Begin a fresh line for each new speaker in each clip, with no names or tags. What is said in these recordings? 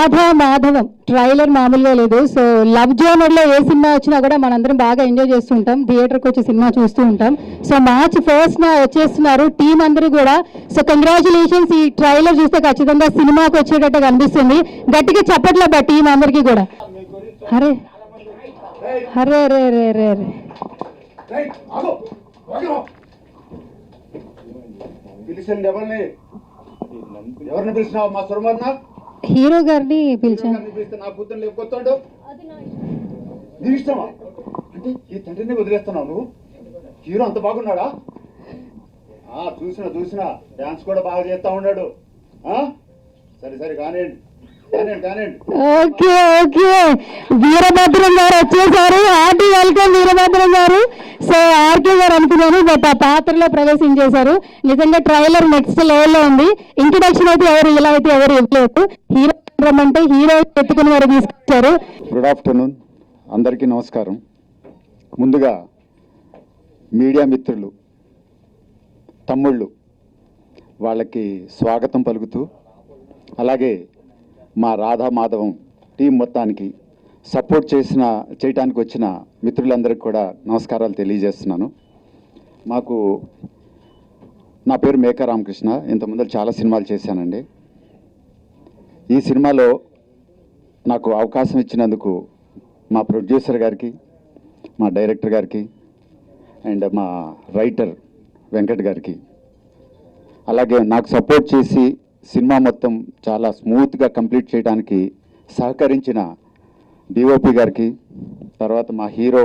Radha Madhavam. Trailer మామూలుగా లేదు. So love జోనర్లో ఏ సినిమా వచ్చినా కూడా మనందరం బాగా ఎంజాయ్ చేస్తూ ఉంటాం. థియేటర్కి వచ్చి సినిమా చూస్తూ ఉంటాం. సో మార్చ్ ఫస్ట్న నా వచ్చేస్తున్నారు టీం అందరూ కూడా. సో కంగ్రాచులేషన్స్ ఈ ట్రైలర్ చూస్తే ఖచ్చితంగా సినిమాకి వచ్చేటట్టు కనిపిస్తుంది. గట్టిగా చెప్పట్లే బా టీం అందరికీ కూడా. అరే అరే అరే అరే అరే అరే.
ఎవరిని? ఎవరిని పిలిచినావు? మా సురమర్న
హీరో గారిని పిలిచాను
అంటే ఈ తండ్రిని వదిలేస్తున్నావు నువ్వు? హీరో అంత బాగున్నాడా? ఆ చూసిన చూసిన. డాన్స్ కూడా బాగా చేస్తా ఉన్నాడు. ఆ? సరే సరే కానివ్వండి.
Okay okay. వీరభద్రం గారు వచ్చేసారు. హార్టీ వెల్కమ్ వీరభద్రం గారు. సో ఆర్కే గారు అనుకున్నాను బట్ ఆ పాత్రలో ప్రవేశించేశారు నిజంగా ట్రైలర్ నెక్స్ట్ లెవెల్లో ఉంది. ఇంట్రడక్షన్ అయితే ఎవరు ఇలా అయితే ఎవరు ఇవ్వలేదు. హీరో రమ్మంటే హీరో ఎత్తుకుని వారు తీసుకొచ్చారు.
గుడ్ ఆఫ్టర్నూన్ అందరికీ నమస్కారం. ముందుగా మీడియా మిత్రులు తమ్ముళ్ళు వాళ్ళకి స్వాగతం పలుకుతూ అలాగే మా రాధా మాధవం టీం మొత్తానికి సపోర్ట్ చేసిన చేయటానికి వచ్చిన మిత్రులందరికీ కూడా నమస్కారాలు తెలియజేస్తున్నాను. మాకు నా పేరు మేకా రామకృష్ణ. ఇంతకుముందు చాలా సినిమాలు చేశానండి. ఈ సినిమాలో నాకు అవకాశం ఇచ్చినందుకు మా ప్రొడ్యూసర్ గారికి మా డైరెక్టర్ గారికి అండ్ మా రైటర్ వెంకట్ గారికి అలాగే నాకు సపోర్ట్ చేసి సినిమా మొత్తం చాలా స్మూత్గా కంప్లీట్ చేయడానికి సహకరించిన డిఓపి గారికి తర్వాత మా హీరో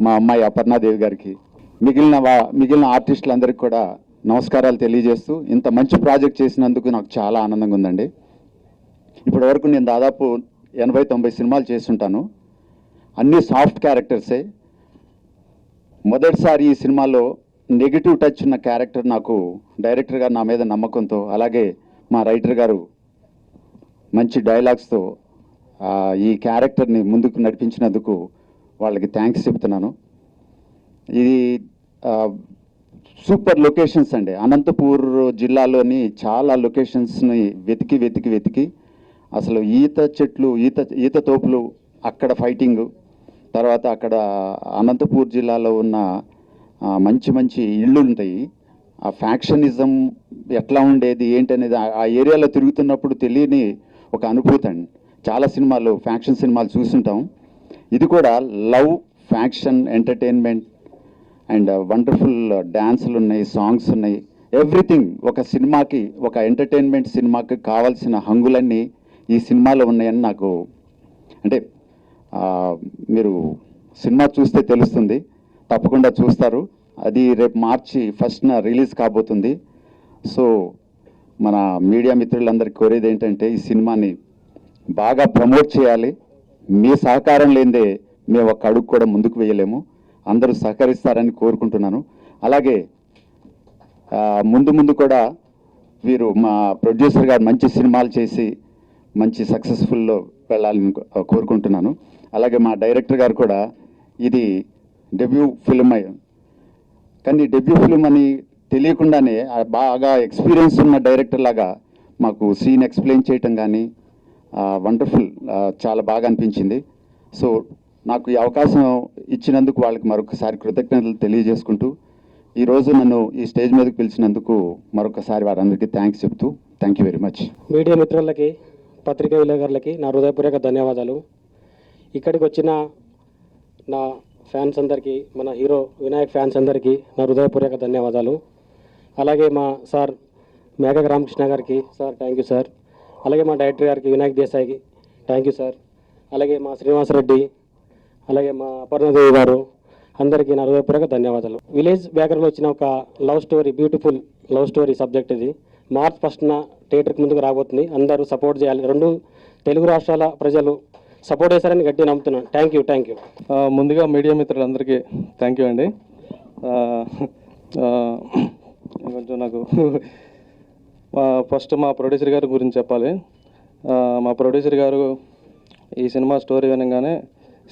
మా అమ్మాయి అపర్ణాదేవి గారికి మిగిలిన మిగిలిన ఆర్టిస్టులందరికీ కూడా నమస్కారాలు తెలియజేస్తూ ఇంత మంచి ప్రాజెక్ట్ చేసినందుకు నాకు చాలా ఆనందంగా ఉందండి. ఇప్పటి వరకు నేను దాదాపు ఎనభై తొంభై సినిమాలు చేస్తుంటాను. అన్ని సాఫ్ట్ క్యారెక్టర్సే. మొదటిసారి ఈ సినిమాలో నెగిటివ్ టచ్ ఉన్న క్యారెక్టర్ నాకు డైరెక్టర్గా నా మీద నమ్మకంతో అలాగే మా రైటర్ గారు మంచి డైలాగ్స్తో ఈ క్యారెక్టర్ని ముందుకు నడిపించినందుకు వాళ్ళకి థ్యాంక్స్ చెప్తున్నాను ఇది సూపర్ లొకేషన్స్ అండి. అనంతపూర్ జిల్లాలోని చాలా లొకేషన్స్ని వెతికి వెతికి వెతికి అసలు ఈత చెట్లు ఈత ఈత తోపులు అక్కడ ఫైటింగ్ తర్వాత అక్కడ అనంతపూర్ జిల్లాలో ఉన్న మంచి మంచి ఇళ్ళు ఉంటాయి. ఆ ఫ్యాక్షనిజం ఎట్లా ఉండేది ఏంటనేది ఆ- ఆ ఏరియాలో తిరుగుతున్నప్పుడు తెలియని ఒక అనుభూతి అండి. చాలా సినిమాలు ఫ్యాక్షన్ సినిమాలు చూస్తుంటాం. ఇది కూడా love faction entertainment and wonderful డ్యాన్సులు ఉన్నాయి సాంగ్స్ ఉన్నాయి. ఎవ్రీథింగ్ ఒక సినిమాకి ఒక ఎంటర్టైన్మెంట్ సినిమాకి కావాల్సిన హంగులన్నీ ఈ సినిమాలో ఉన్నాయని నాకు అంటే మీరు సినిమా చూస్తే తెలుస్తుంది. తప్పకుండా చూస్తారు. అది రేపు మార్చి ఫస్ట్న రిలీజ్ కాబోతుంది. సో మన మీడియా మిత్రులందరికీ కోరేది ఏంటంటే ఈ సినిమాని బాగా ప్రమోట్ చేయాలి. మీ సహకారం లేనిదే మేము ఒక అడుగు కూడా ముందుకు వేయలేము. అందరూ సహకరిస్తారని కోరుకుంటున్నాను. అలాగే ముందు ముందు కూడా వీరు మా ప్రొడ్యూసర్ గారు మంచి సినిమాలు చేసి మంచి సక్సెస్ఫుల్లో వెళ్ళాలని కోరుకుంటున్నాను. అలాగే మా డైరెక్టర్ గారు కూడా ఇది డెబ్యూ ఫిల్మ్ అయ్యి కానీ డెబ్యూ ఫిలిం అని తెలియకుండానే బాగా ఎక్స్పీరియన్స్ ఉన్న డైరెక్టర్ లాగా మాకు సీన్ ఎక్స్ప్లెయిన్ చేయటం కానీ వండర్ఫుల్ చాలా బాగా అనిపించింది. సో నాకు ఈ అవకాశం ఇచ్చినందుకు వాళ్ళకి మరొకసారి కృతజ్ఞతలు తెలియజేసుకుంటూ ఈరోజు నన్ను ఈ స్టేజ్ మీదకి పిలిచినందుకు మరొకసారి వారందరికీ థ్యాంక్స్ చెప్తూ thank you very much
media మిత్రులకి పత్రికా విలేకరులకి నా హృదయపూర్వక ధన్యవాదాలు. ఇక్కడికి వచ్చిన నా ఫ్యాన్స్ అందరికీ మన హీరో వినాయక్ ఫ్యాన్స్ అందరికీ నా హృదయపూర్వక ధన్యవాదాలు. అలాగే మా సార్ మేఘక రామకృష్ణ గారికి సార్ థ్యాంక్ యూ సార్. అలాగే మా డైరెక్టర్ గారికి వినాయక్ దేశాయికి థ్యాంక్ యూ సార్. అలాగే మా శ్రీనివాసరెడ్డి అలాగే మా అపర్ణదేవి గారు అందరికీ నా హృదయపూర్వక ధన్యవాదాలు. విలేజ్ బ్యాక్గ్రౌండ్లో వచ్చిన ఒక love story beautiful love story subject ఇది. మార్చ్ ఫస్ట్న థియేటర్కి ముందుకు రాబోతుంది. అందరూ సపోర్ట్ చేయాలి. రెండు తెలుగు రాష్ట్రాల ప్రజలు సపోర్ట్ చేశారని గట్టి నమ్ముతున్నాను. థ్యాంక్ యూ థ్యాంక్ యూ
ముందుగా మీడియా మిత్రులందరికీ థ్యాంక్ యూ అండి. కొంచెం నాకు మా ఫస్ట్ మా ప్రొడ్యూసర్ గారి గురించి చెప్పాలి. మా ప్రొడ్యూసర్ గారు ఈ సినిమా స్టోరీ వినగానే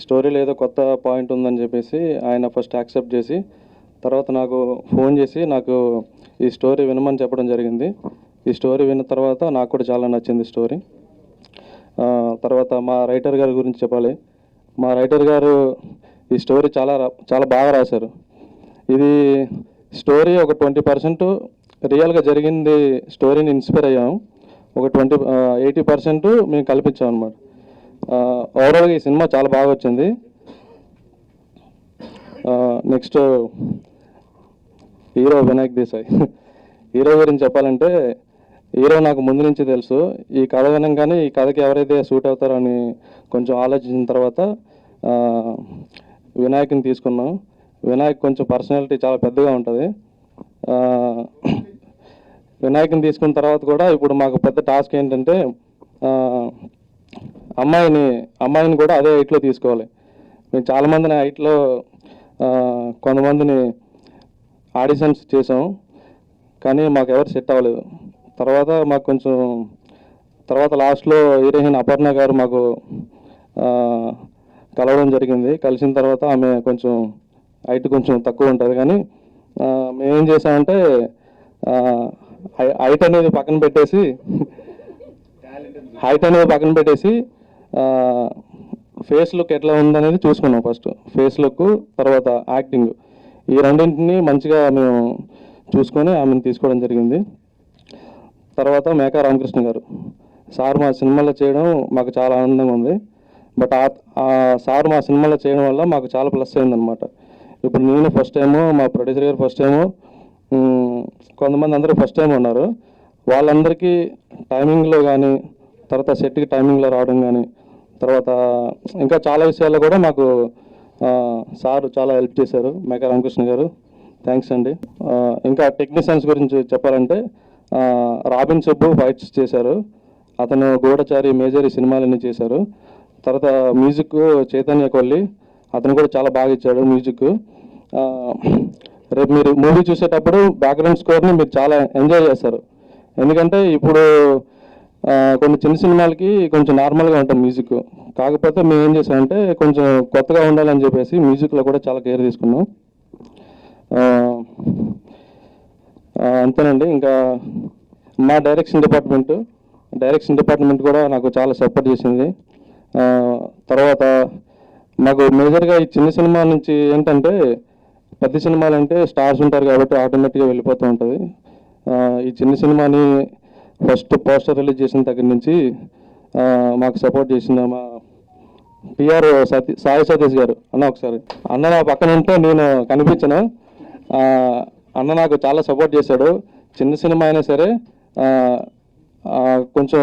స్టోరీలో ఏదో కొత్త పాయింట్ ఉందని చెప్పేసి ఆయన ఫస్ట్ యాక్సెప్ట్ చేసి తర్వాత నాకు ఫోన్ చేసి నాకు ఈ స్టోరీ వినమని చెప్పడం జరిగింది. ఈ స్టోరీ విన్న తర్వాత నాకు కూడా చాలా నచ్చింది స్టోరీ తర్వాత మా రైటర్ గారి గురించి చెప్పాలి. మా రైటర్ గారు ఈ స్టోరీ చాలా రా- చాలా బాగా రాశారు. ఇది స్టోరీ ఒక ట్వంటీ పర్సెంట్ రియల్గా జరిగింది స్టోరీని ఇన్స్పైర్ అయ్యాము ఒక ట్వంటీ ఎయిటీ పర్సెంట్ మేము కల్పించాం అనమాట ఓవరాల్గా ఈ సినిమా చాలా బాగా వచ్చింది. Next hero Vinayak Desai. Hero గురించి చెప్పాలంటే హీరో నాకు ముందు నుంచి తెలుసు. ఈ కథ వినంగానే ఈ కథకి ఎవరైతే సూట్ అవుతారో అని కొంచెం ఆలోచించిన తర్వాత వినాయకుని వినాయక్ని తీసుకున్నాం. వినాయక్ కొంచెం పర్సనాలిటీ చాలా పెద్దగా ఉంటుంది. ఆ, వినాయకుని తీసుకున్న తర్వాత కూడా ఇప్పుడు మాకు పెద్ద టాస్క్ ఏంటంటే అమ్మాయిని అమ్మాయిని కూడా అదే హైట్లో తీసుకోవాలి. మేము చాలామందిని హైట్లో కొంతమందిని ఆడిషన్స్ చేసాం. కానీ మాకు ఎవరు సెట్ అవ్వలేదు. తర్వాత మాకు కొంచెం తర్వాత లాస్ట్లో హీరోయిన్ అపర్ణ గారు మాకు కలవడం జరిగింది. కలిసిన తర్వాత ఆమె కొంచెం హైట్ కొంచెం తక్కువ ఉంటుంది. కానీ మేమేం చేసామంటే హై- హైట్ అనేది పక్కన పెట్టేసి హైట్ అనేది పక్కన పెట్టేసి ఫేస్ లుక్ ఎట్లా ఉందనేది చూసుకున్నాం ఫస్ట్. ఫేస్ లుక్ తర్వాత యాక్టింగ్. ఈ రెండింటిని మంచిగా మేము చూసుకొని ఆమెను తీసుకోవడం జరిగింది. తర్వాత మేకా రామకృష్ణ గారు. సార్ మా సినిమాలో చేయడం మాకు చాలా ఆనందంగా ఉంది. బట్ ఆ సార్ మా సినిమాలో చేయడం వల్ల మాకు చాలా ప్లస్ అయిందనమాట ఇప్పుడు నేను ఫస్ట్ టైము మా ప్రొడ్యూసర్ గారు ఫస్ట్ టైము కొంతమంది అందరూ ఫస్ట్ టైం ఉన్నారు. వాళ్ళందరికీ టైమింగ్లో కానీ తర్వాత సెట్కి టైమింగ్లో రావడం కానీ తర్వాత ఇంకా చాలా విషయాల్లో కూడా మాకు సార్ చాలా హెల్ప్ చేశారు. మేకా రామకృష్ణ గారు. థ్యాంక్స్ అండి. ఇంకా టెక్నీషియన్స్ గురించి చెప్పాలంటే రాబిన్ సుబ్బు ఫైట్స్ చేశారు. అతను గూఢచారి మేజర్ సినిమాలన్నీ చేశారు. తర్వాత మ్యూజిక్ చైతన్య కొల్లి అతను కూడా చాలా బాగా ఇచ్చాడు మ్యూజిక్. రేపు మీరు మూవీ చూసేటప్పుడు బ్యాక్గ్రౌండ్ స్కోర్ని మీరు చాలా ఎంజాయ్ చేస్తారు. ఎందుకంటే ఇప్పుడు కొన్ని చిన్న సినిమాలకి కొంచెం నార్మల్గా ఉంటాం మ్యూజిక్. కాకపోతే మేము ఏం చేసామంటే కొంచెం కొత్తగా ఉండాలని చెప్పేసి మ్యూజిక్లో కూడా చాలా కేర్ తీసుకున్నాం. అంతేనండి. ఇంకా మా డైరెక్షన్ డిపార్ట్మెంట్ డైరెక్షన్ డిపార్ట్మెంట్ కూడా నాకు చాలా సపోర్ట్ చేసింది. తర్వాత నాకు మేజర్గా ఈ చిన్న సినిమా నుంచి ఏంటంటే పెద్ద సినిమాలు అంటే స్టార్స్ ఉంటారు కాబట్టి ఆటోమేటిక్గా వెళ్ళిపోతూ ఉంటుంది. ఈ చిన్న సినిమాని ఫస్ట్ పోస్టర్ రిలీజ్ చేసిన దగ్గర నుంచి మాకు సపోర్ట్ చేసిన మా పిఆర్ సతీ సాయి సతీష్ గారు. అన్న ఒకసారి అన్న నా పక్కన ఉంటే నేను కనిపించను. అన్న నాకు చాలా సపోర్ట్ చేశాడు. చిన్న సినిమా అయినా సరే కొంచెం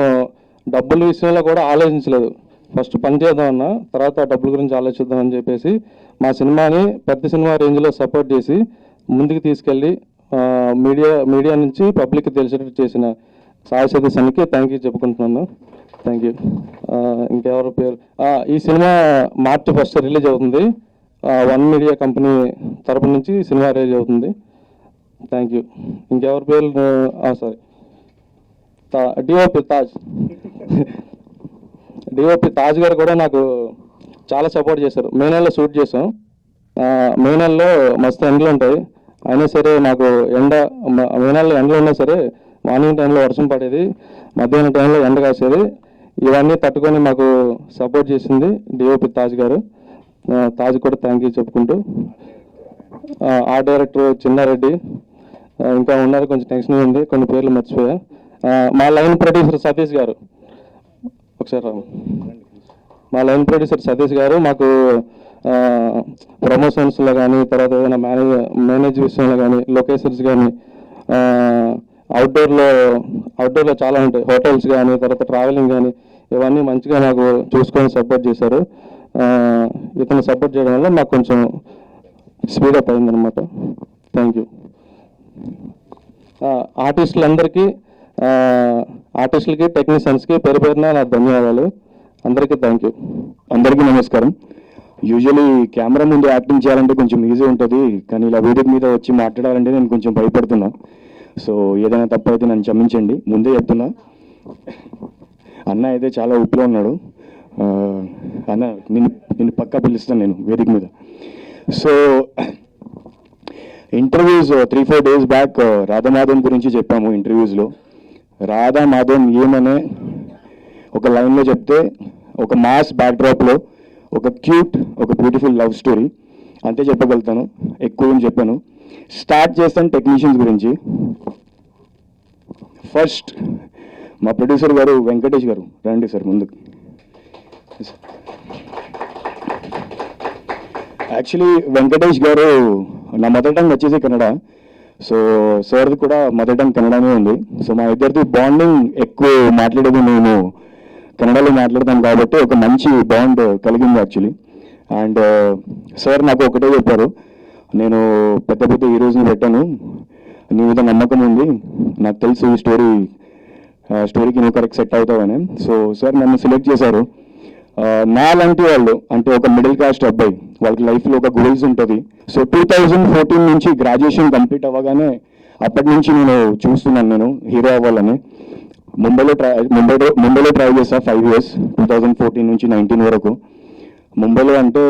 డబ్బుల విషయంలో కూడా ఆలోచించలేదు. ఫస్ట్ పని చేద్దాం అన్న తర్వాత డబ్బుల గురించి ఆలోచిద్దాం అని చెప్పేసి మా సినిమాని పెద్ద సినిమా రేంజ్లో సపోర్ట్ చేసి ముందుకు తీసుకెళ్ళి మీడియా మీడియా నుంచి పబ్లిక్ తెలిసేటట్టు చేసిన సాయి సతీష్ థ్యాంక్ యూ చెప్పుకుంటున్నాను. థ్యాంక్ యూ ఇంకెవరు పేరు? ఈ సినిమా మార్చి ఫస్ట్ రిలీజ్ అవుతుంది. వన్ మీడియా కంపెనీ తరపు నుంచి సినిమా రిలీజ్ అవుతుంది. థ్యాంక్ యూ ఇంకెవరి పేరు? Sorry DOP Taj DOP Taj గారు కూడా నాకు చాలా సపోర్ట్ చేశారు. మే నెలలో షూట్ చేసాం మే నెలలో మస్తు ఎండలు ఉంటాయి. అయినా సరే నాకు ఎండ మే నెలలో ఎండలు ఉన్నా సరే మార్నింగ్ టైంలో వర్షం పడేది. మధ్యాహ్నం టైంలో ఎండ కాసేది. ఇవన్నీ తట్టుకొని మాకు సపోర్ట్ చేసింది డిఓపి తాజ్ గారు. తాజ్ కూడా థ్యాంక్ యూ చెప్పుకుంటూ. ఆర్ట్ డైరెక్టర్ చిన్నారెడ్డి ఇంకా ఉన్నారు కొంచెం టెన్షన్ ఉంది కొన్ని పేర్లు మర్చిపోయా. మా లైన్ ప్రొడ్యూసర్ సతీష్ గారు. ఒకసారి మా లైన్ ప్రొడ్యూసర్ సతీష్ గారు మాకు ప్రమోషన్స్లో కానీ తర్వాత ఏదైనా మేనేజ్ మేనేజ్ విషయంలో కానీ లొకేషన్స్ కానీ అవుట్డోర్లో అవుట్డోర్లో చాలా ఉంటాయి. హోటల్స్ కానీ తర్వాత ట్రావెలింగ్ కానీ ఇవన్నీ మంచిగా నాకు చూసుకొని సపోర్ట్ చేశారు. ఇతను సపోర్ట్ చేయడం వల్ల మాకు కొంచెం స్పీడప్ అయిందనమాట థ్యాంక్ యూ ఆర్టిస్టులందరికీ ఆర్టిస్టులకి టెక్నీషియన్స్కి పేరు పేరున నా ధన్యవాదాలు. అందరికీ థ్యాంక్ యూ
అందరికీ నమస్కారం. యూజువలీ కెమెరా ముందు యాక్టింగ్ చేయాలంటే కొంచెం ఈజీ ఉంటుంది కానీ ఇలా వేదిక మీద వచ్చి మాట్లాడాలంటే నేను కొంచెం భయపడుతున్నా. సో ఏదైనా తప్పు అయితే నన్ను క్షమించండి. ముందే చెప్తున్నా. అన్న అయితే చాలా ఉప్పులో ఉన్నాడు. అన్న నేను నేను పక్కా పిలుస్తాను నేను వేదిక మీద. So interviews three four days back Radhamadhavam గురించి చెప్పాము ఇంటర్వ్యూస్లో రాధా మాధవం ఏమనే ఒక లైన్లో చెప్తే ఒక మాస్ బ్యాక్డ్రాప్లో ఒక క్యూట్ ఒక బ్యూటిఫుల్ లవ్ స్టోరీ అంతే చెప్పగలుగుతాను ఎక్కువ ఏం చెప్పాను. స్టార్ట్ చేస్తాను టెక్నీషియన్స్ గురించి. ఫస్ట్ మా ప్రొడ్యూసర్ గారు వెంకటేష్ గారు రండి సార్ ముందుకు. యాక్చువల్లీ వెంకటేష్ గారు నా మదర్ టంగ్ వచ్చేసి కన్నడ సో సార్ది కూడా మదర్ టంగ్ కన్నడనే ఉంది. సో మా ఇద్దరిది బాండింగ్ ఎక్కువ మాట్లాడేది మేము కన్నడలో మాట్లాడతాం కాబట్టి ఒక మంచి బాండ్ కలిగింది యాక్చువల్లీ అండ్ సార్ నాకు ఒకటే చెప్పారు. నేను పెద్ద పెద్ద హీరోస్ని పెట్టాను. నీ మీద నమ్మకం ఉంది. నాకు తెలుసు ఈ స్టోరీ స్టోరీకి నువ్వు కరెక్ట్ సెట్ అవుతావని. సో సార్ నన్ను సెలెక్ట్ చేశారు. నా లాంటి వాళ్ళు అంటే ఒక మిడిల్ క్లాస్ట్ అబ్బాయి వాళ్ళకి లైఫ్లో ఒక గోల్స్ ఉంటుంది. సో టూ థౌజండ్ ఫోర్టీన్ నుంచి గ్రాడ్యుయేషన్ కంప్లీట్ అవ్వగానే అప్పటి నుంచి నేను చూస్తున్నాను నేను హీరో అవ్వాలని. ముంబైలో ట్రై ముంబైలో ముంబైలో ట్రై చేసా five years two thousand fourteen నుంచి నైన్టీన్ వరకు. ముంబైలో అంటే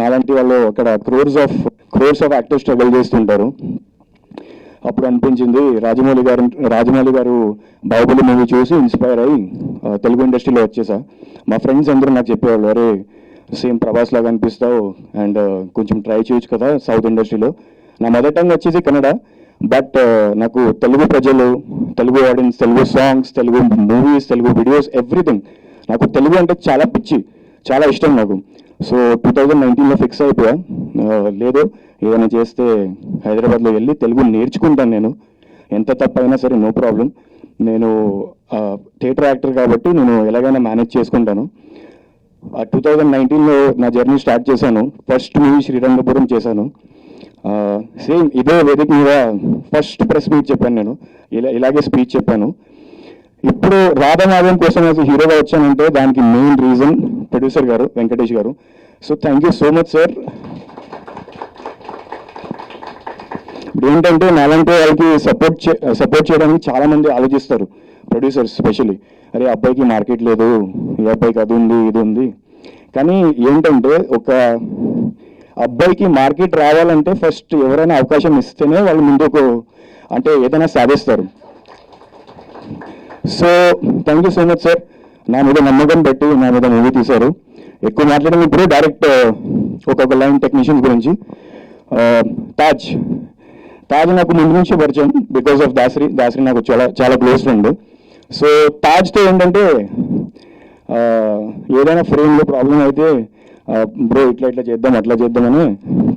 నాలాంటి వాళ్ళు అక్కడ crores of crores of actors struggle చేస్తుంటారు. అప్పుడు అనిపించింది రాజమౌళి గారు రాజమౌళి గారు బాహుబలి మూవీ చూసి ఇన్స్పైర్ అయ్యి తెలుగు ఇండస్ట్రీలో వచ్చేసా. మా ఫ్రెండ్స్ అందరూ నాకు చెప్పేవాళ్ళు అరే సేమ్ ప్రభాస్ లాగా అనిపిస్తావు అండ్ కొంచెం ట్రై చేయొచ్చు కదా సౌత్ ఇండస్ట్రీలో. నా మదర్ టంగ్ వచ్చేసి కన్నడ బట్ నాకు తెలుగు ప్రజలు Telugu audience Telugu songs Telugu movies Telugu videos everything నాకు తెలుగు అంటే చాలా పిచ్చి చాలా ఇష్టం నాకు. సో టూ థౌజండ్ నైన్టీన్లో ఫిక్స్ అయిపోయా. లేదు ఏదైనా చేస్తే హైదరాబాద్లో వెళ్ళి తెలుగు నేర్చుకుంటాను నేను. ఎంత తప్పైనా సరే నో ప్రాబ్లం. నేను థియేటర్ యాక్టర్ కాబట్టి నేను ఎలాగైనా మేనేజ్ చేసుకుంటాను. టూ థౌజండ్ నైన్టీన్లో నా జర్నీ స్టార్ట్ చేశాను. ఫస్ట్ మూవీ శ్రీరంగపురం చేశాను. సేమ్ ఇదే వేదిక మీద ఫస్ట్ ప్రెస్ మీట్ చెప్పాను నేను. ఇలా ఇలాగే స్పీచ్ చెప్పాను. ఇప్పుడు రాధమాధవం కోసం అయితే హీరోగా వచ్చానంటే దానికి మెయిన్ రీజన్ ప్రొడ్యూసర్ గారు వెంకటేష్ గారు. So thank you so much sir. ఇప్పుడు ఏంటంటే నాలంటే వాళ్ళకి సపోర్ట్ సపోర్ట్ చేయడానికి చాలామంది ఆలోచిస్తారు ప్రొడ్యూసర్స్ స్పెషల్లీ అరే అబ్బాయికి మార్కెట్ లేదు ఈ అబ్బాయికి అది ఉంది ఇది ఉంది. కానీ ఏంటంటే ఒక అబ్బాయికి మార్కెట్ రావాలంటే ఫస్ట్ ఎవరైనా అవకాశం ఇస్తేనే వాళ్ళు ముందుకు అంటే ఏదైనా సాధిస్తారు. So thank you so much sir నా మీద నమ్మకం పెట్టి నా మీద మూవీ తీశారు. ఎక్కువ మాట్లాడడం ఇప్పుడు డైరెక్ట్ uh, ఒక్కొక్క లైన్ టెక్నీషియన్స్ గురించి. Uh, తాజ్ తాజ్ నాకు ముందు నుంచి పరిచయం బికాస్ ఆఫ్ దాసరి దాసరి నాకు చాలా చాలా క్లోజ్ ఫ్రెండ్ సో తాజ్తో ఏంటంటే ఏదైనా ఫ్రేమ్లో ప్రాబ్లం అయితే బ్రో ఇట్లా ఇట్లా చేద్దాం అట్లా చేద్దామని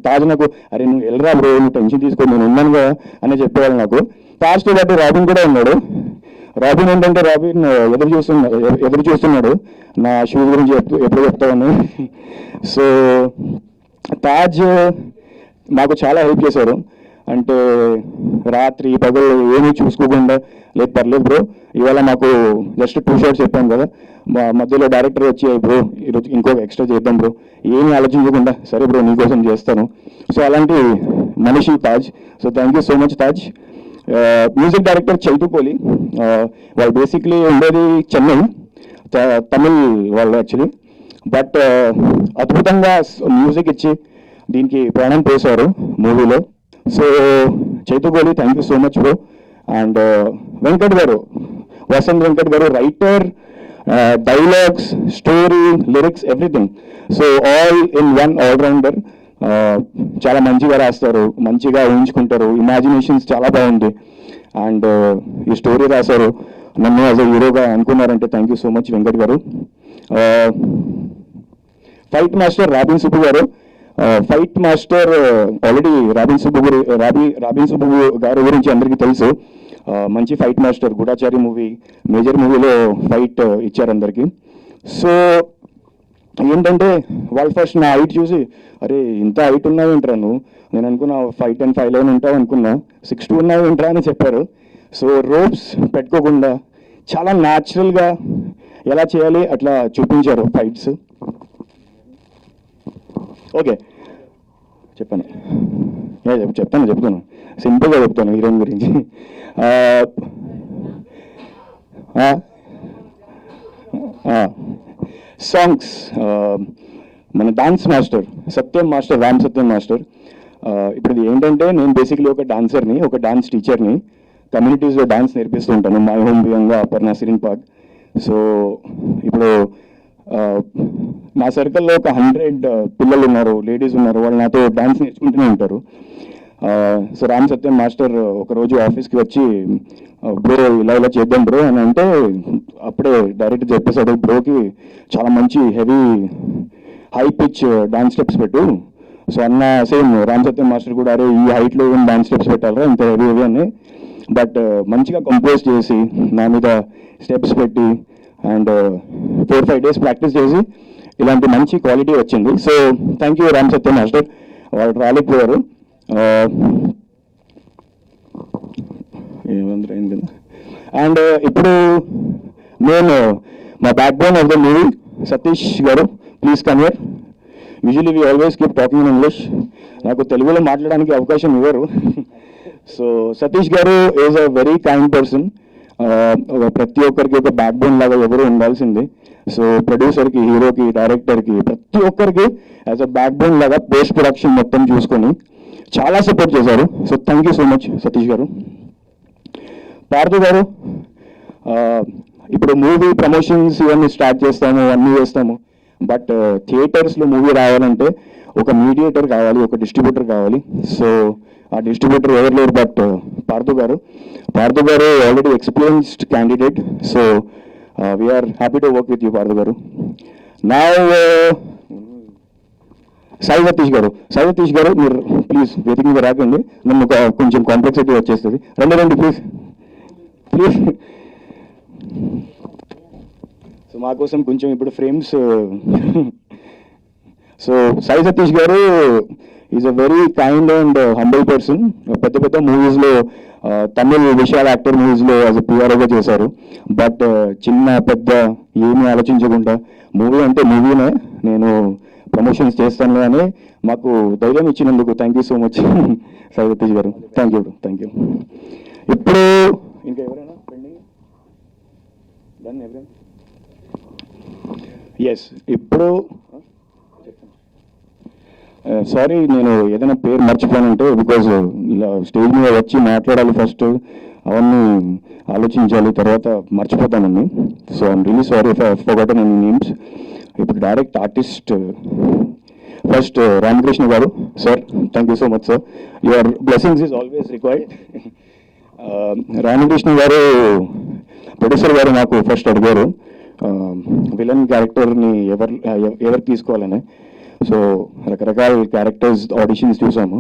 తాజ్ నాకు అరే నువ్వు వెళ్ళరా బ్రో నువ్వు టెన్షన్ తీసుకో నేను ఉన్నాను కదా అని చెప్పేవాళ్ళు నాకు. తాజ్తో పాటు రాబిన్ కూడా ఉన్నాడు. రాబిన్ ఏంటంటే రాబిన్ ఎదురు చూస్తున్నాడు ఎదురు చూస్తున్నాడు. నా షూ గురించి చెప్తూ ఎప్పుడు చెప్తామని సో తాజ్ నాకు చాలా హెల్ప్ చేశారు. అంటే రాత్రి పగలు ఏమీ చూసుకోకుండా లేదు పర్లేదు బ్రో. ఇవాళ మాకు జస్ట్ టూ షార్ట్స్ చెప్పాను కదా. మా మధ్యలో డైరెక్టర్ వచ్చి బ్రో ఈరోజు ఇంకొక ఎక్స్ట్రా చేద్దాం బ్రో. ఏమీ ఆలోచించకుండా సరే బ్రో నీకోసం చేస్తాను. సో అలాంటి మనిషి Taj. So thank you so much Taj. Music director Chaitukoli వాళ్ళు బేసిక్లీ ఉండేది చెన్నై త- తమిళ్ వాళ్ళు యాక్చువల్లీ బట్ అద్భుతంగా మ్యూజిక్ ఇచ్చి దీనికి ప్రాణం పోసారు మూవీలో. So Chaitugoli thank you so much bro and Venkat garu Vasant Venkat garu writer dialogues story lyrics everything so all in one allrounder చాలా మంచిగా రాస్తారు. మంచిగా ఊహించుకుంటారు. ఇమాజినేషన్స్ చాలా బాగుంది. అండ్ ఈ స్టోరీ రాశారు. నన్ను యాజ్ అ హీరోగా అనుకున్నారంటే thank you so much Venkat garu fight master Robin Subbu garu. Fight master already Robin Subbu గురి రాబి రాబిన్ సుబ్బు గారి గురించి అందరికీ తెలుసు. మంచి fight master Goodachari movie Major మూవీలో ఫైట్ ఇచ్చారు అందరికీ. సో ఏంటంటే వాళ్ళు ఫస్ట్ నా హైట్ చూసి అరే ఇంత హైట్ ఉన్నావు ఏంట్రా నువ్వు? నేను అనుకున్నా ఫైవ్ టెన్ ఫైవ్ లెవెన్ ఉంటావు అనుకున్నా. సిక్స్ టూ ఉన్నావు ఏంట్రా? అని చెప్పారు. సో రోప్స్ పెట్టుకోకుండా చాలా న్యాచురల్గా ఎలా చేయాలి అట్లా చూపించారు ఫైట్స్. ఓకే. చెప్పాను. చెప్తాను చెప్తాను. సింపుల్గా చెప్తాను హీరోయిన్ గురించి. సాంగ్స్ మన dance master Satyam master Ram Satyam master ఇప్పుడు ఇది ఏంటంటే నేను బేసిక్లీ ఒక డాన్సర్ని ఒక డాన్స్ టీచర్ని కమ్యూనిటీస్లో డాన్స్ నేర్పిస్తూ ఉంటాను. మై హోమ్ బియంగా అపర్ణ సిరిన్ పార్క్ సో ఇప్పుడు మా సర్కిల్లో ఒక హండ్రెడ్ పిల్లలు ఉన్నారు లేడీస్ ఉన్నారు వాళ్ళు నాతో డాన్స్ నేర్చుకుంటూనే ఉంటారు. సో రామ్ సత్యం మాస్టర్ ఒకరోజు ఆఫీస్కి వచ్చి బ్రో ఇలా ఇలా చేద్దాం బ్రో అని అంటే అప్పుడే డైరెక్ట్ చెప్పేసాడు బ్రోకి చాలా మంచి heavy high pitch dance steps పెట్టు. సో అన్న సేమ్ రామ్ సత్యం మాస్టర్ కూడా అరే ఈ హైట్లో ఏం డాన్స్ స్టెప్స్ పెట్టాలరా? ఇంత హెవీ హెవీ అని. బట్ మంచిగా కంపోజ్ చేసి నా మీద స్టెప్స్ పెట్టి and four five days practice చేసి ఇలాంటి మంచి క్వాలిటీ వచ్చింది. So thank you Ram Satyam master వాళ్ళు రాలేకపోయారు ఏమందరూ అండ్ ఇప్పుడు నేను మా backbone of the movie Satish garu please come here usually we always keep talking in English నాకు తెలుగులో మాట్లాడడానికి అవకాశం ఇవ్వరు. So Satish garu is a very kind person ప్రతి ఒక్కరికి ఒక బ్యాక్ బోన్ లాగా ఎవరు ఉండాల్సింది. సో ప్రొడ్యూసర్కి హీరోకి డైరెక్టర్కి ప్రతి ఒక్కరికి యాజ్ అ బ్యాక్ బోన్ లాగా పోస్ట్ ప్రొడక్షన్ మొత్తం చూసుకొని చాలా సపోర్ట్ చేశారు. So thank you so much Satish garu. Parthu garu ఇప్పుడు మూవీ ప్రమోషన్స్ ఇవన్నీ స్టార్ట్ చేస్తాము అన్నీ చేస్తాము. బట్ థియేటర్స్లో మూవీ రావాలంటే ఒక మీడియేటర్ కావాలి ఒక డిస్ట్రిబ్యూటర్ కావాలి. సో ఆ డిస్ట్రిబ్యూటర్ ఎవరు లేరు but uh, Parthu garu. Parthu garu already experienced candidate so we're happy to work with you Parthu garu. నా uh, సాయి సతీష్ గారు. సాయి సతీష్ గారు మీరు ప్లీజ్ వేదిక మీద రాకండి. నన్ను కొంచెం కాంప్లెక్సిటీ వచ్చేస్తుంది. రండి రండి ప్లీజ్ ప్లీజ్ సో మా కోసం కొంచెం ఇప్పుడు frames so uh, Sai Satish garu is a very kind and humble person పెద్ద పెద్ద మూవీస్లో తమిళ్ విశాల్ యాక్టర్ మూవీస్లో యాజ్ అ పిఆర్ఓగా చేశారు. బట్ uh, చిన్న పెద్ద ఏమీ ఆలోచించకుండా మూవీ అంటే మూవీనే నేను ప్రమోషన్స్ చేస్తాను అని మాకు ధైర్యం ఇచ్చినందుకు thank you so much Sai garu. Thank you thank you ఇప్పుడు ఇంకా ఎవరైనా పెండింగ్ డన్ ఎవరైనా ఎస్ ఇప్పుడు Uh, సారీ నేను ఏదైనా పేరు మర్చిపోయానంటే బికాజ్ ఇలా స్టేజ్ మీద వచ్చి మాట్లాడాలి ఫస్ట్ అవన్నీ ఆలోచించాలి తర్వాత మర్చిపోతానండి. So I'm really sorry for forgotten any names ఇప్పుడు direct artist first Ramakrishna garu. Sir thank you so much sir your blessings is always required Ramakrishna garu producer garu నాకు first అడిగారు. Uh, villain క్యారెక్టర్ని ఎవరు ఎవరు తీసుకోవాలని. So రకరకాల characters auditions చూసాము.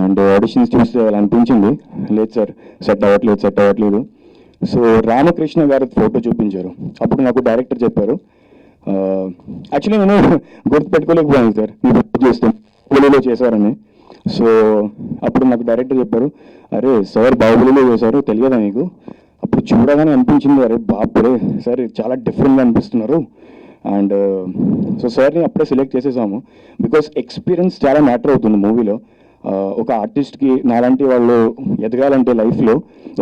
And auditions చూస్తే అలా అనిపించింది. లేదు సార్ సెట్ అవ్వట్లేదు సెట్ అవ్వట్లేదు. సో రామకృష్ణ గారి ఫోటో చూపించారు. అప్పుడు నాకు డైరెక్టర్ చెప్పారు. యాక్చువల్లీ నేను గుర్తుపెట్టుకోలేకపోయాను సార్ మీ ఫోటో చూస్తే బాహుబలిలో చేశారని. సో అప్పుడు నాకు డైరెక్టర్ చెప్పారు అరే సార్ బాహుబలిలో చేశారు తెలియదా నీకు అప్పుడు చూడగానే అనిపించింది అరే బాపురే సార్ చాలా డిఫరెంట్గా అనిపిస్తున్నారు. అండ్ సో సార్ని అప్పుడే సెలెక్ట్ చేసేసాము. బికాస్ ఎక్స్పీరియన్స్ చాలా మ్యాటర్ అవుతుంది మూవీలో uh, ఒక ఆర్టిస్ట్కి నాలాంటి వాళ్ళు ఎదగాలంటే లైఫ్లో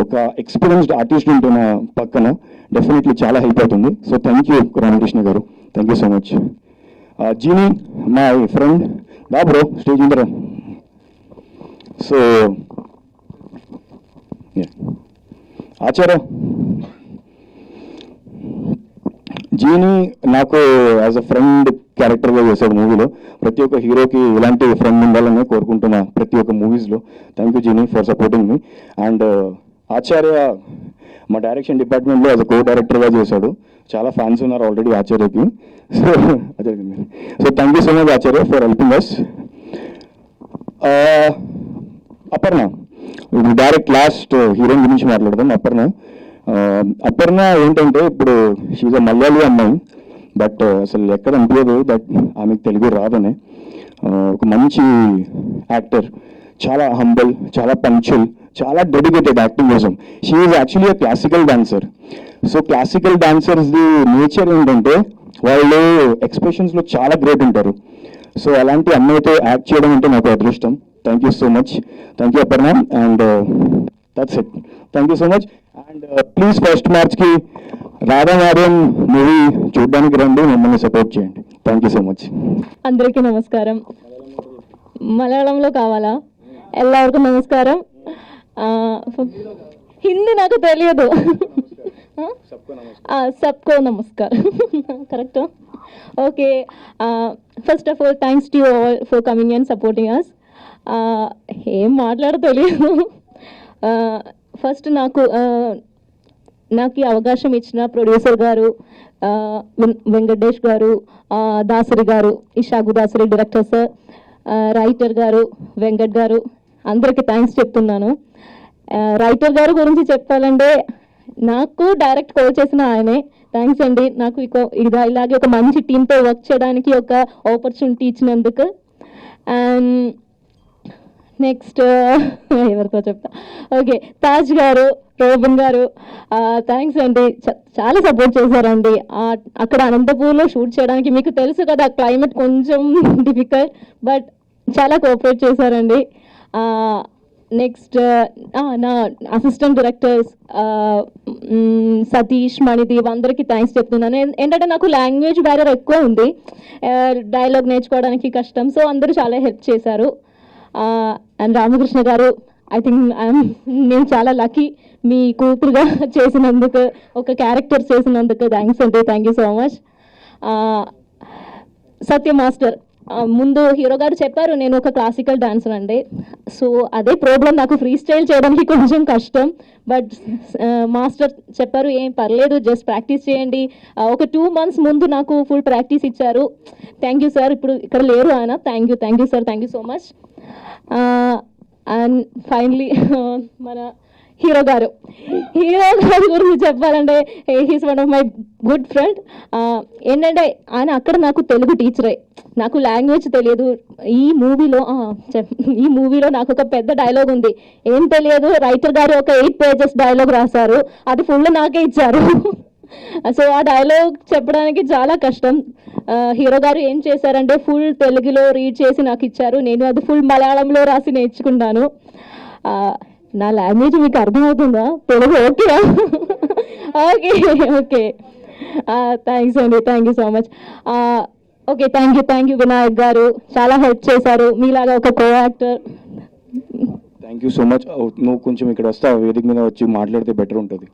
ఒక ఎక్స్పీరియన్స్డ్ ఆర్టిస్ట్ ఉంటే నా పక్కన డెఫినెట్లీ చాలా హెల్ప్ అవుతుంది. So thank you Ramakrishna garu. Thank you so much Jeeni my friend the bro stage ముందర సో ఆచార్య జీని నాకు యాజ్ అ ఫ్రెండ్ క్యారెక్టర్గా చేశాడు మూవీలో. ప్రతి ఒక్క హీరోకి ఇలాంటి ఫ్రెండ్ ఉండాలని కోరుకుంటున్నా ప్రతి ఒక్క మూవీస్లో thank you Jeeni for supporting me and Acharya మా డైరెక్షన్ డిపార్ట్మెంట్లో యాజ్ అ కో డైరెక్టర్గా చేశాడు. చాలా ఫ్యాన్స్ ఉన్నారు ఆల్రెడీ ఆచార్యకి. సో అదే so thank you so much Acharya for helping us Aparna ఇప్పుడు డైరెక్ట్ లాస్ట్ హీరోయిన్ గురించి మాట్లాడదాం. అపర్ణ అపర్ణ ఏంటంటే ఇప్పుడు షీజ్ అ మలయాళీ అమ్మాయి బట్ అసలు ఎక్కడ అనిపించదు దట్ ఆమెకు తెలుగు రాదని. ఒక మంచి యాక్టర్ చాలా హంబల్ చాలా పంక్చువల్ చాలా డెడికేటెడ్ యాక్టింగ్ కోసం. She is actually a classical dancer so classical డాన్సర్స్ది nature ఏంటంటే వాళ్ళు ఎక్స్ప్రెషన్స్లో చాలా గ్రేట్ ఉంటారు. సో అలాంటి అమ్మాయితో యాక్ట్ చేయడం అంటే నాకు అదృష్టం. Thank you so much thank you Aparna. And that's it thank you so much and please first మార్చ్కి రాధామార్యం మూవీ చూడడానికి రండి మమ్మల్ని సపోర్ట్ చేయండి. థ్యాంక్ యూ సో మచ్
అందరికీ నమస్కారం. మలయాళంలో కావాలా? ఎల్లవరకు నమస్కారం. హిందీ నాకు తెలియదు. సబ్కో నమస్కారం. Correct? Okay. First of all thanks to all for coming and supporting us ఏం మాట్లాడ తెలియదు ఫస్ట్ నాకు నాకు ఈ అవకాశం ఇచ్చిన ప్రొడ్యూసర్ గారు Venkatesh garu Dasari garu ఇషాగు Dasari director sir writer garu Venkat garu అందరికీ థ్యాంక్స్ చెప్తున్నాను. రైటర్ గారు గురించి చెప్పాలంటే నాకు డైరెక్ట్ కాల్ చేసిన ఆయనే. థ్యాంక్స్ అండి. నాకు ఇదా ఇలాగే ఒక మంచి టీంతో వర్క్ చేయడానికి ఒక ఆపర్చునిటీ ఇచ్చినందుకు. అండ్ నెక్స్ట్ uh, ఎవరితో చెప్తా? ఓకే తాజ్ గారు రోబిన్ గారు థ్యాంక్స్ అండి. చ- చాలా సపోర్ట్ చేశారండి. అక్కడ అనంతపూర్లో షూట్ చేయడానికి మీకు తెలుసు కదా క్లైమేట్ కొంచెం డిఫికల్ట్ బట్ చాలా కోఆపరేట్ చేశారండి. నెక్స్ట్ నా అసిస్టెంట్ డైరెక్టర్స్ సతీష్ మణిదీప్ అందరికీ థ్యాంక్స్ చెప్తున్నాను. ఏంటంటే నాకు లాంగ్వేజ్ బ్యారియర్ ఎక్కువ ఉంది. డైలాగ్ నేర్చుకోవడానికి కష్టం సో అందరూ చాలా హెల్ప్ చేశారు. అండ్ రామకృష్ణ గారు ఐ థింక్ నేను చాలా లక్కీ మీ కూతురుగా చేసినందుకు ఒక క్యారెక్టర్ చేసినందుకు థ్యాంక్స్ అండి. Thank you so much Satya master ముందు హీరో గారు చెప్పారు నేను ఒక క్లాసికల్ డాన్సర్ అండి. సో అదే ప్రాబ్లం నాకు ఫ్రీ స్టైల్ చేయడానికి కొంచెం కష్టం. బట్ మాస్టర్ చెప్పారు ఏం పర్లేదు జస్ట్ ప్రాక్టీస్ చేయండి. ఒక టూ మంత్స్ ముందు నాకు ఫుల్ ప్రాక్టీస్ ఇచ్చారు. థ్యాంక్ యూ సార్ ఇప్పుడు ఇక్కడ లేరు ఆయన. Thank you thank you sir thank you so much and finally మన హీరో గారు. హీరో గారి గురించి చెప్పాలంటే he's one of my good friend ఏంటంటే ఆయన అక్కడ నాకు తెలుగు టీచరే. నాకు లాంగ్వేజ్ తెలియదు. ఈ మూవీలో ఈ మూవీలో నాకు ఒక పెద్ద డైలాగ్ ఉంది. ఏం తెలియదు? రైటర్ గారు ఒక ఎయిట్ పేజెస్ డైలాగ్ రాశారు. అది ఫుల్ నాకే ఇచ్చారు. సో ఆ డైలాగ్ చెప్పడానికి చాలా కష్టం. హీరో గారు ఏం చేశారంటే ఫుల్ తెలుగులో రీడ్ చేసి నాకు ఇచ్చారు. నేను అది ఫుల్ మలయాళంలో రాసి నేర్చుకున్నాను. నా లాంగ్వేజ్ మీకు అర్థమవుతుందా? Telugu okay okay. Okay thanks అండి thank you so much okay thank you thank you Vinayak garu. చాలా హెల్ప్ చేశారు. మీలాగా ఒక co actor
thank you so much నువ్వు కొంచెం ఇక్కడ వస్తావు వేదిక మీద వచ్చి మాట్లాడితే బెటర్ ఉంటుంది.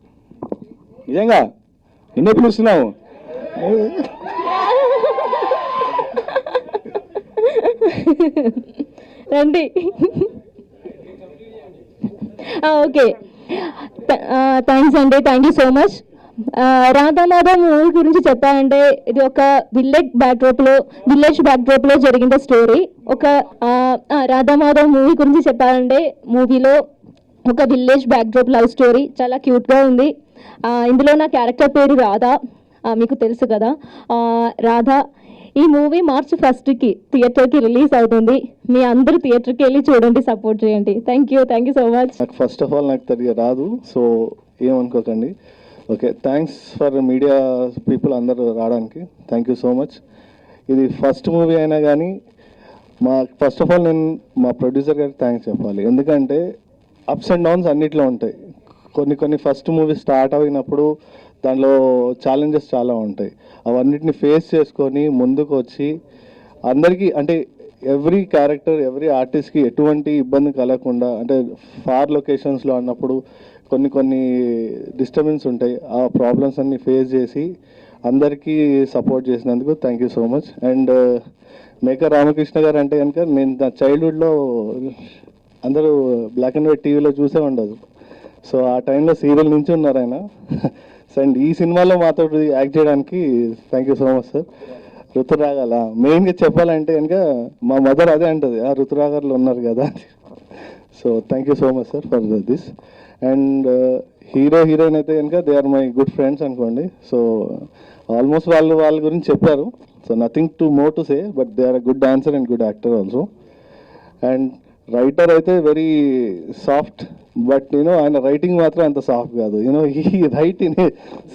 నిజంగా? నిన్నే పిలుస్తున్నావు?
రండి. ఓకే థ్యాంక్స్ అండి thank you so much Radhamadhav movie గురించి చెప్పాలంటే ఇది ఒక విలేజ్ బ్యాక్డ్రాప్లో విలేజ్ బ్యాక్డ్రాప్లో జరిగిన స్టోరీ ఒక రాధామాధవ్ మూవీ గురించి చెప్పాలంటే మూవీలో ఒక విలేజ్ బ్యాక్డ్రాప్ లవ్ స్టోరీ చాలా క్యూట్గా ఉంది. Ah, ఇందులో నా క్యారెక్టర్ పేరు రాధా. Ah, మీకు తెలుసు కదా. Ah, రాధా ఈ మూవీ మార్చ్ ఫస్ట్కి థియేటర్కి రిలీజ్ అవుతుంది. మీ అందరూ థియేటర్కి వెళ్ళి చూడండి సపోర్ట్ చేయండి. Thank you thank you so much
నాకు ఫస్ట్ ఆఫ్ ఆల్ నాకు తెలియ రాదు. సో ఏమనుకోకండి. Okay thanks for media people అందరూ రావడానికి. థ్యాంక్ యూ సో మచ్ ఇది ఫస్ట్ మూవీ అయినా కానీ మా ఫస్ట్ ఆఫ్ ఆల్ నేను మా ప్రొడ్యూసర్ గారికి థ్యాంక్స్ చెప్పాలి. ఎందుకంటే అప్స్ అండ్ డౌన్స్ అన్నిట్లో ఉంటాయి. కొన్ని కొన్ని ఫస్ట్ మూవీ స్టార్ట్ అయినప్పుడు దానిలో ఛాలెంజెస్ చాలా ఉంటాయి. అవన్నిటిని ఫేస్ చేసుకొని ముందుకు వచ్చి అందరికీ అంటే ఎవ్రీ క్యారెక్టర్ ఎవ్రీ ఆర్టిస్ట్కి ఎటువంటి ఇబ్బంది కలగకుండా అంటే ఫార్ లొకేషన్స్లో అన్నప్పుడు కొన్ని కొన్ని డిస్టర్బెన్స్ ఉంటాయి. ఆ ప్రాబ్లమ్స్ అన్ని ఫేస్ చేసి అందరికీ సపోర్ట్ చేసినందుకు thank you so much and maker Ramakrishna garu అంటే కనుక నేను నా చైల్డ్హుడ్లో అందరూ బ్లాక్ అండ్ వైట్ టీవీలో చూసే ఉండదు. సో ఆ టైంలో సీరియల్ నుంచి ఉన్నారు ఆయన. అండ్ ఈ సినిమాలో మాతో యాక్ట్ చేయడానికి thank you so much sir ఋతురాగాల మెయిన్గా చెప్పాలంటే కనుక మా మదర్ అదే అంటది ఆ ఋతురాగాలు ఉన్నారు కదా so thank you so much sir for this and hero heroine అయితే కనుక they are my good friends అనుకోండి. సో ఆల్మోస్ట్ వాళ్ళు వాళ్ళ గురించి చెప్పారు. So nothing to more to say but they are good dancer and good actor also and writer అయితే very soft but you know ఆయన writing మాత్రం అంత సాఫ్ట్ కాదు. యూనో ఈ write in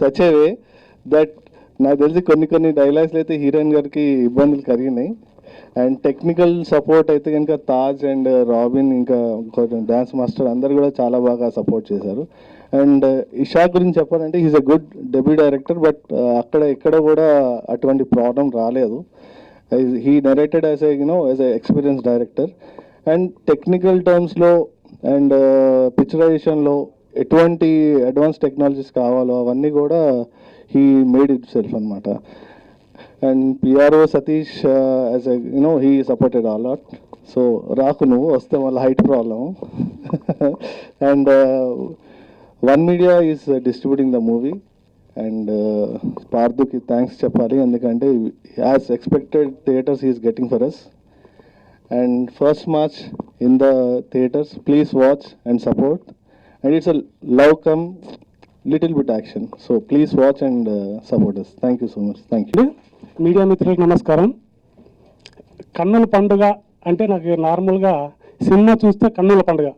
such a way that నాకు తెలిసి కొన్ని కొన్ని డైలాగ్స్లు అయితే హీరోయిన్ గారికి ఇబ్బందులు కలిగినాయి. అండ్ టెక్నికల్ సపోర్ట్ అయితే కనుక తాజ్ అండ్ రాబిన్ ఇంకా కొంచెం డ్యాన్స్ మాస్టర్ అందరు కూడా చాలా బాగా సపోర్ట్ చేశారు. అండ్ ఇషా uh, గురించి చెప్పాలంటే is a good debut director but అక్కడ ఎక్కడ కూడా అటువంటి ప్రాబ్లం రాలేదు. He directed as a you know as a experience director and technical టర్మ్స్లో అండ్ పిక్చరైజేషన్లో ఎటువంటి అడ్వాన్స్ టెక్నాలజీస్ కావాలో అవన్నీ కూడా హీ మేడ్ ఇట్ సెల్ఫ్ అనమాట and PRO Satish as you know he supported all out so రాకు నువ్వు వస్తే వాళ్ళ height problem and one media is distributing the movie and పార్థుకి thanks చెప్పాలి. ఎందుకంటే as expected theatres is getting for us and first march in the theaters please watch and support and it's a love come little bit action so please watch and uh, support us thank you so much thank you
media మిత్రులకు నమస్కారం కన్నుల పండుగ అంటే నాకు నార్మల్గా cinema చూస్తే కన్నుల పండుగ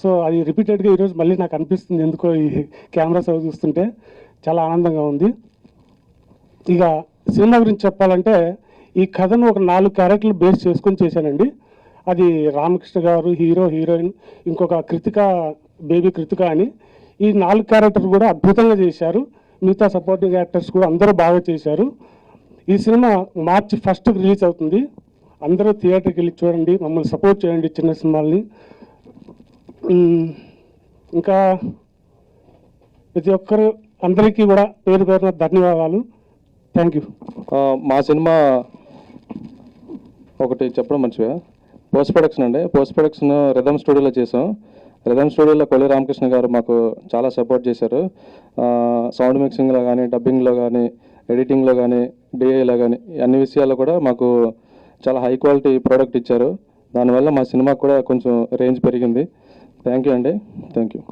సో అది రిపీటెడ్గా ఈరోజు మళ్ళీ నాకు అనిపిస్తుంది ఎందుకో ఈ కెమెరాస్ అవి చూస్తుంటే చాలా ఆనందంగా ఉంది ఇక సినిమా గురించి చెప్పాలంటే ఈ కథను ఒక నాలుగు క్యారెక్టర్లు బేస్ చేసుకొని చేశానండి. అది రామకృష్ణ గారు హీరో హీరోయిన్ ఇంకొక కృతిక బేబీ కృతిక అని. ఈ నాలుగు క్యారెక్టర్ కూడా అద్భుతంగా చేశారు. మిగతా సపోర్టింగ్ యాక్టర్స్ కూడా అందరూ బాగా చేశారు. ఈ సినిమా మార్చి ఫస్ట్ రిలీజ్ అవుతుంది. అందరూ థియేటర్కి వెళ్ళి చూడండి మమ్మల్ని సపోర్ట్ చేయండి చిన్న సినిమాల్ని. ఇంకా ప్రతి ఒక్కరు అందరికీ కూడా పేరు పేరున ధన్యవాదాలు. Thank you.
మా సినిమా ఒకటి చెప్పడం మంచిగా పోస్ట్ ప్రొడక్షన్ అండి. పోస్ట్ ప్రొడక్షన్ రిథమ్ స్టూడియోలో చేసాం రిథమ్ స్టూడియోలో కొల్లి రామకృష్ణ గారు మాకు చాలా సపోర్ట్ చేశారు. సౌండ్ మిక్సింగ్లో కానీ డబ్బింగ్లో కానీ ఎడిటింగ్లో కానీ డిఐలో కానీ అన్ని విషయాల్లో కూడా మాకు చాలా హై క్వాలిటీ ప్రోడక్ట్ ఇచ్చారు. దానివల్ల మా సినిమా కూడా కొంచెం రేంజ్ పెరిగింది. థ్యాంక్ యూ అండి. Thank you